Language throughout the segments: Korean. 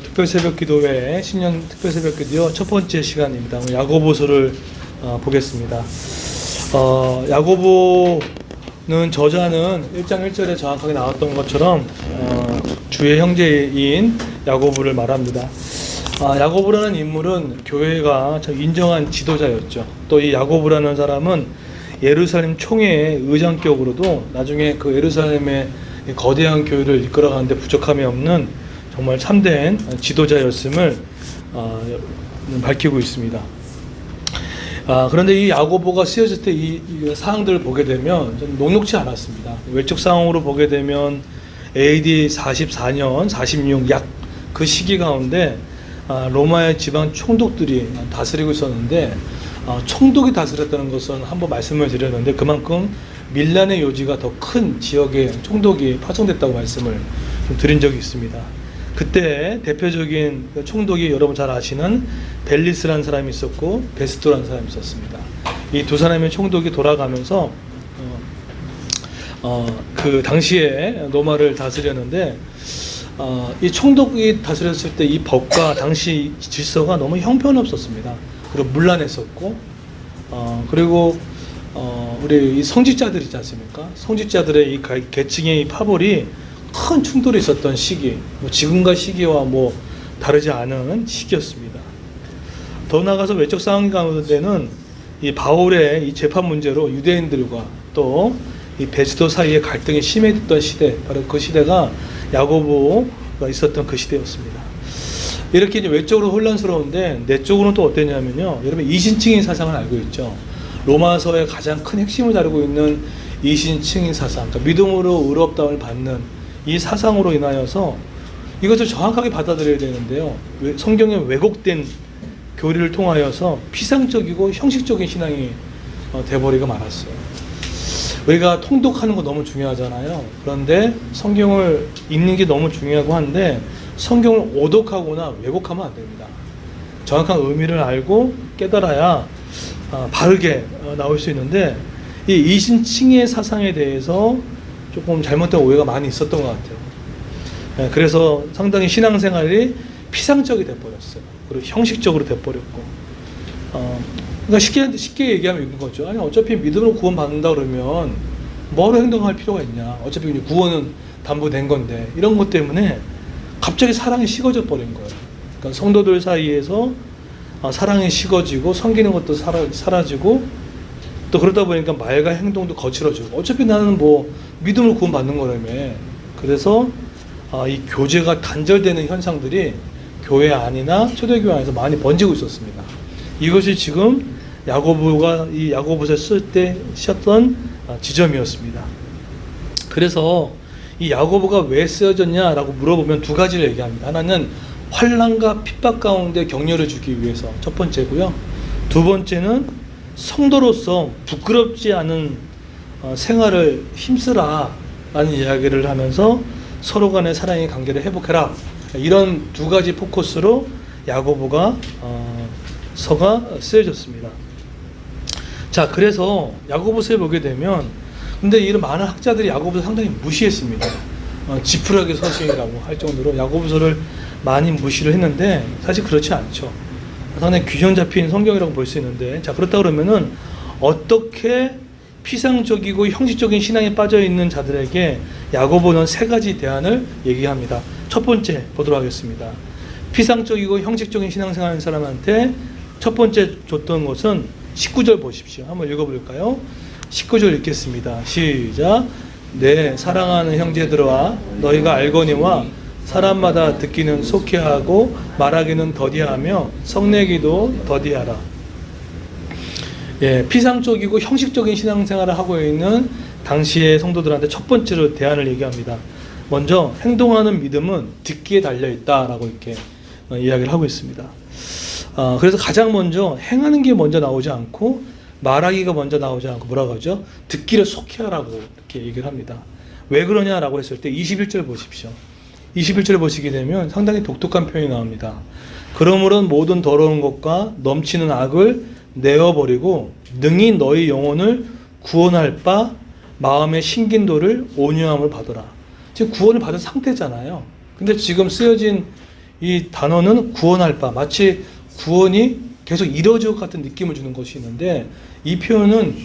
특별 새벽 기도회 신년 특별 새벽 기도 첫 번째 시간입니다. 야고보서를 어, 보겠습니다. 어, 야고보는 저자는 1장 1절에 정확하게 나왔던 것처럼 어, 주의 형제인 야고보를 말합니다. 아, 야고보라는 인물은 교회가 참 인정한 지도자였죠. 또 이 야고보라는 사람은 예루살렘 총회의 의장격으로도 나중에 그 예루살렘의 이 거대한 교회를 이끌어가는데 부족함이 없는 정말 참된 지도자였음을 어, 밝히고 있습니다. 아, 그런데 이 야고보가 쓰여질 때이 사항들을 보게 되면 좀 녹록지 않았습니다. 외적 상황으로 보게 되면 AD 44년, 46, 약 그 시기 가운데 아, 로마의 지방 총독들이 다스리고 있었는데 아, 총독이 다스렸다는 것은 한번 말씀을 드렸는데 그만큼 밀란의 요지가 더 큰 지역에 총독이 파송됐다고 말씀을 좀 드린 적이 있습니다. 그때 대표적인 그 총독이 여러분 잘 아시는 벨리스라는 사람이 있었고 베스토라는 사람이 있었습니다. 이 두 사람의 총독이 돌아가면서 어, 어, 그 당시에 로마를 다스렸는데 어, 이 총독이 다스렸을 때 이 법과 당시 질서가 너무 형편없었습니다. 그리고 문란했었고 어, 그리고 어, 우리 이 성직자들 있지 않습니까? 성직자들의 이 가- 계층의 이 파벌이 큰 충돌이 있었던 시기, 뭐 지금과 시기와 뭐 다르지 않은 시기였습니다. 더 나아가서 외적 상황 가운데는 이 바울의 이 재판 문제로 유대인들과 또 이 베스도 사이의 갈등이 심해졌던 시대, 바로 그 시대가 야고보가 있었던 그 시대였습니다. 이렇게 이제 외적으로 혼란스러운데 내적으로는 또 어땠냐면요. 여러분 이신층인 사상을 알고 있죠. 로마서의 가장 큰 핵심을 다루고 있는 이신층인 사상, 그러니까 믿음으로 의롭다움을 받는 이 사상으로 인하여서 이것을 정확하게 받아들여야 되는데요. 왜- 성경에 왜곡된 교리를 통하여서 피상적이고 형식적인 신앙이 어, 돼버리고 말았어요. 우리가 통독하는 거 너무 중요하잖아요. 그런데 성경을 읽는 게 너무 중요하고 한데 성경을 오독하거나 왜곡하면 안 됩니다. 정확한 의미를 알고 깨달아야 아, 바르게 어, 나올 수 있는데 이 이신칭의 사상에 대해서 조금 잘못된 오해가 많이 있었던 것 같아요. 예, 그래서 상당히 신앙생활이 피상적이 돼버렸어요. 그리고 형식적으로 돼버렸고. 어, 그러니까 쉽게, 쉽게 얘기하면 이런 거죠. 아니, 어차피 믿음으로 구원받는다 그러면 뭐로 행동할 필요가 있냐. 어차피 구원은 담보된 건데. 이런 것 때문에 갑자기 사랑이 식어져 버린 거예요. 그러니까 성도들 사이에서 아, 사랑이 식어지고 섬기는 것도 사라, 사라지고 또 그러다 보니까 말과 행동도 거칠어지고 어차피 나는 뭐 믿음을 구원받는 거라며 그래서 아, 이 교제가 단절되는 현상들이 교회 안이나 초대교회 안에서 많이 번지고 있었습니다. 이것이 지금 야고보가 이 야고보서 쓸때 쓰였던 아, 지점이었습니다. 그래서 이 야고보가 왜 쓰여졌냐라고 물어보면 두 가지를 얘기합니다. 하나는 환란과 핍박 가운데 격려를 주기 위해서 첫 번째고요. 두 번째는 성도로서 부끄럽지 않은 어, 생활을 힘쓰라 라는 이야기를 하면서 서로 간의 사랑의 관계를 회복해라. 이런 두 가지 포커스로 야고보가 어, 서가 쓰여졌습니다. 자, 그래서 야고보서에 보게 되면 근데 이런 많은 학자들이 야고보서 상당히 무시했습니다. 어, 지푸라기 서신이라고 할 정도로 야고보서를 많이 무시를 했는데 사실 그렇지 않죠. 상당히 균형 잡힌 성경이라고 볼 수 있는데 자 그렇다 그러면은 어떻게 피상적이고 형식적인 신앙에 빠져 있는 자들에게 야고보는 세 가지 대안을 얘기합니다. 첫 번째 보도록 하겠습니다. 피상적이고 형식적인 신앙생활하는 사람한테 첫 번째 줬던 것은 19절 보십시오. 한번 읽어볼까요? 19절 읽겠습니다. 시작. 네, 사랑하는 형제들아, 너희가 알거니와 사람마다 듣기는 속히하고 말하기는 더디하며 성내기도 더디하라. 예, 피상적이고 형식적인 신앙생활을 하고 있는 당시의 성도들한테 첫 번째로 대안을 얘기합니다. 먼저 행동하는 믿음은 듣기에 달려 있다라고 이렇게 어, 이야기를 하고 있습니다. 어, 그래서 가장 먼저 행하는 게 먼저 나오지 않고 말하기가 먼저 나오지 않고 뭐라고 하죠? 듣기를 속히 하라고 이렇게 얘기를 합니다. 왜 그러냐라고 했을 때 21절 보십시오. 21절 보시게 되면 상당히 독특한 표현이 나옵니다. 그러므로 모든 더러운 것과 넘치는 악을 내어버리고 능히 너희 영혼을 구원할 바 마음의 신긴도를 온유함을 받아라. 지금 구원을 받은 상태잖아요. 근데 지금 쓰여진 이 단어는 구원할 바 마치 구원이 계속 이루어질 것 같은 느낌을 주는 것이 있는데 이 표현은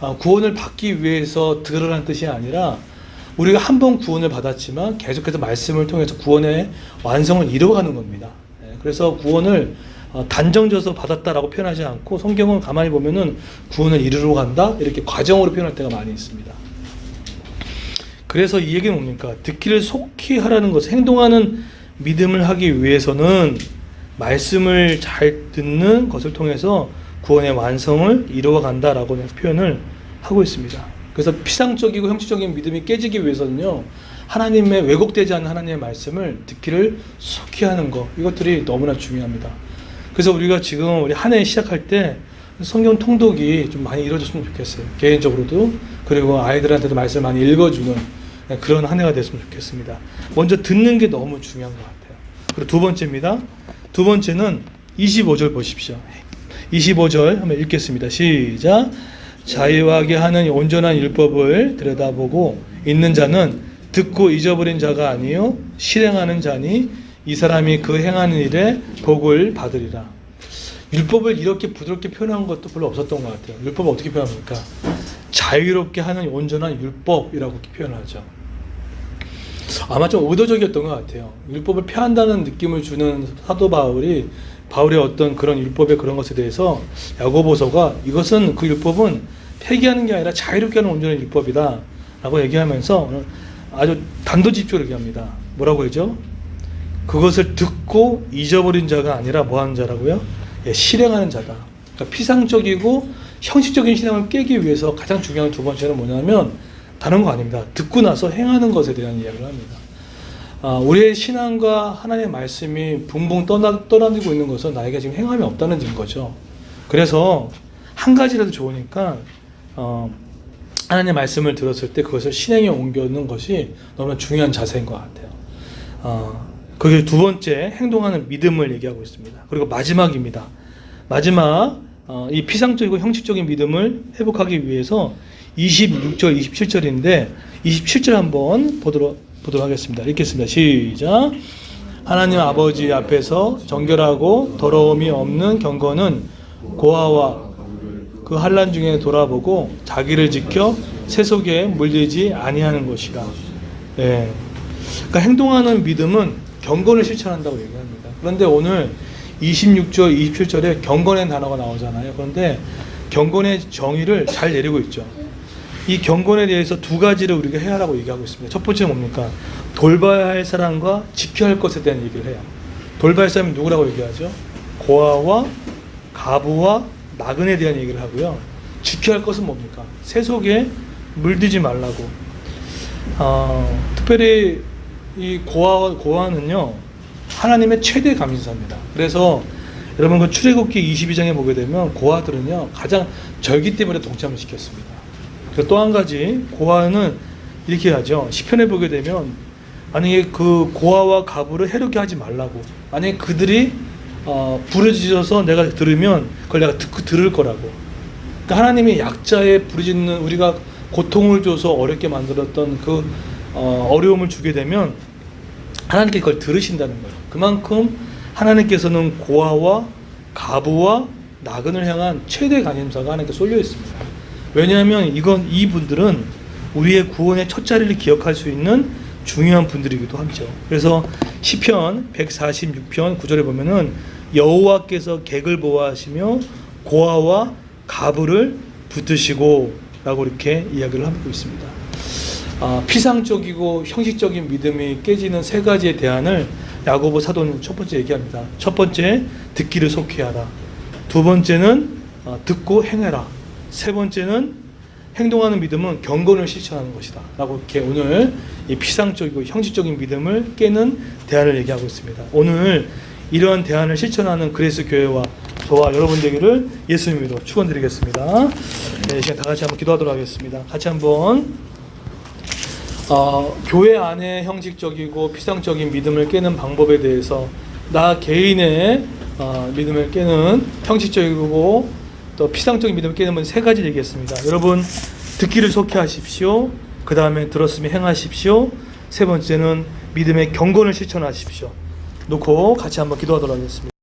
아, 구원을 받기 위해서 들으라는 뜻이 아니라 우리가 한 번 구원을 받았지만 계속해서 말씀을 통해서 구원의 완성을 이루어가는 겁니다. 예, 그래서 구원을 어, 단정져서 받았다라고 표현하지 않고 성경은 가만히 보면은 구원을 이루러 간다 이렇게 과정으로 표현할 때가 많이 있습니다. 그래서 이 얘기는 뭡니까? 듣기를 속히 하라는 것은 행동하는 믿음을 하기 위해서는 말씀을 잘 듣는 것을 통해서 구원의 완성을 이루어 간다라고 표현을 하고 있습니다. 그래서 피상적이고 형식적인 믿음이 깨지기 위해서는요. 하나님의 왜곡되지 않는 하나님의 말씀을 듣기를 속히 하는 것 이것들이 너무나 중요합니다. 그래서 우리가 지금 우리 한 해 시작할 때 성경 통독이 좀 많이 이루어졌으면 좋겠어요. 개인적으로도 그리고 아이들한테도 말씀 많이 읽어주는 그런 한 해가 됐으면 좋겠습니다. 먼저 듣는 게 너무 중요한 것 같아요. 그리고 두 번째입니다. 두 번째는 25절 보십시오. 25절 한번 읽겠습니다. 시작. 자유하게 하는 온전한 율법을 들여다보고 있는 자는 듣고 잊어버린 자가 아니요 실행하는 자니 이 사람이 그 행하는 일에 복을 받으리라. 율법을 이렇게 부드럽게 표현한 것도 별로 없었던 것 같아요. 율법을 어떻게 표현합니까? 자유롭게 하는 온전한 율법이라고 표현하죠. 아마 좀 의도적이었던 것 같아요. 율법을 폐한다는 느낌을 주는 사도 바울이 바울의 어떤 그런 율법의 그런 것에 대해서 야고보서가 이것은 그 율법은 폐기하는 게 아니라 자유롭게 하는 온전한 율법이다 라고 얘기하면서 아주 단도직입적으로 얘기합니다. 뭐라고 하죠? 그것을 듣고 잊어버린 자가 아니라 뭐 하는 자라고요? 예, 실행하는 자다. 그러니까 피상적이고 형식적인 신앙을 깨기 위해서 가장 중요한 두 번째는 뭐냐면 다른 거 아닙니다. 듣고 나서 행하는 것에 대한 이야기를 합니다. 아, 우리의 신앙과 하나님의 말씀이 붕붕 떠나, 떠나들고 있는 것은 나에게 지금 행함이 없다는 증거죠. 그래서 한 가지라도 좋으니까 어, 하나님의 말씀을 들었을 때 그것을 신행에 옮겨놓는 것이 너무나 중요한 자세인 것 같아요. 어, 그게 두 번째 행동하는 믿음을 얘기하고 있습니다. 그리고 마지막입니다. 마지막 어, 이 피상적이고 형식적인 믿음을 회복하기 위해서 26절, 27절인데 27절 한번 보도록 보도록 하겠습니다. 읽겠습니다. 시작. 하나님 아버지 앞에서 정결하고 더러움이 없는 경건은 고아와 그 환란 중에 돌아보고 자기를 지켜 세속에 물들지 아니하는 것이라. 예. 그러니까 행동하는 믿음은 경건을 실천한다고 얘기합니다. 그런데 오늘 26절, 27절에 경건의 단어가 나오잖아요. 그런데 경건의 정의를 잘 내리고 있죠. 이 경건에 대해서 두 가지를 우리가 해야 하라고 얘기하고 있습니다. 첫 번째는 뭡니까? 돌봐야 할 사람과 지켜야 할 것에 대한 얘기를 해요. 돌봐야 할 사람이 누구라고 얘기하죠? 고아와 가부와 나그네에 대한 얘기를 하고요. 지켜야 할 것은 뭡니까? 세속에 물들지 말라고. 어, 특별히 이 고아 고아는요 하나님의 최대 감신사입니다. 그래서 여러분 그 출애굽기 22장에 보게 되면 고아들은요 가장 절기 때문에 동참을 시켰습니다. 또 한 가지 고아는 이렇게 하죠. 시편에 보게 되면 만약에 그 고아와 가부를 해롭게 하지 말라고. 만약에 그들이 어, 부르짖어서 내가 들으면 그걸 내가 듣고 들을 거라고. 그러니까 하나님이 약자의 부르짖는 우리가 고통을 줘서 어렵게 만들었던 그 어, 어려움을 주게 되면 하나님께 그걸 들으신다는 거예요. 그만큼 하나님께서는 고아와 가부와 나그네를 향한 최대 관심사가 하나님께 쏠려 있습니다. 왜냐하면 이건 이분들은 우리의 구원의 첫 자리를 기억할 수 있는 중요한 분들이기도 하죠. 그래서 시편 146편 9절에 보면은 여호와께서 객을 보호하시며 고아와 가부를 붙으시고 라고 이렇게 이야기를 하고 있습니다. 아, 피상적이고 형식적인 믿음이 깨지는 세 가지의 대안을 야고보 사도는 첫 번째 얘기합니다. 첫 번째 듣기를 속히 하라. 두 번째는 어, 듣고 행해라. 세 번째는 행동하는 믿음은 경건을 실천하는 것이다. 라고 이렇게 오늘 이 피상적이고 형식적인 믿음을 깨는 대안을 얘기하고 있습니다. 오늘 이러한 대안을 실천하는 그레스 교회와 저와 여러분 되기를 예수님으로 축원드리겠습니다. 네, 시간 다 같이 한번 기도하도록 하겠습니다. 같이 한번 어, 교회 안에 형식적이고 피상적인 믿음을 깨는 방법에 대해서 나 개인의 어, 믿음을 깨는 형식적이고 또 피상적인 믿음을 깨는 세 가지 얘기했습니다. 여러분 듣기를 속히 하십시오. 그 다음에 들었으면 행하십시오. 세 번째는 믿음의 경건을 실천하십시오. 놓고 같이 한번 기도하도록 하겠습니다.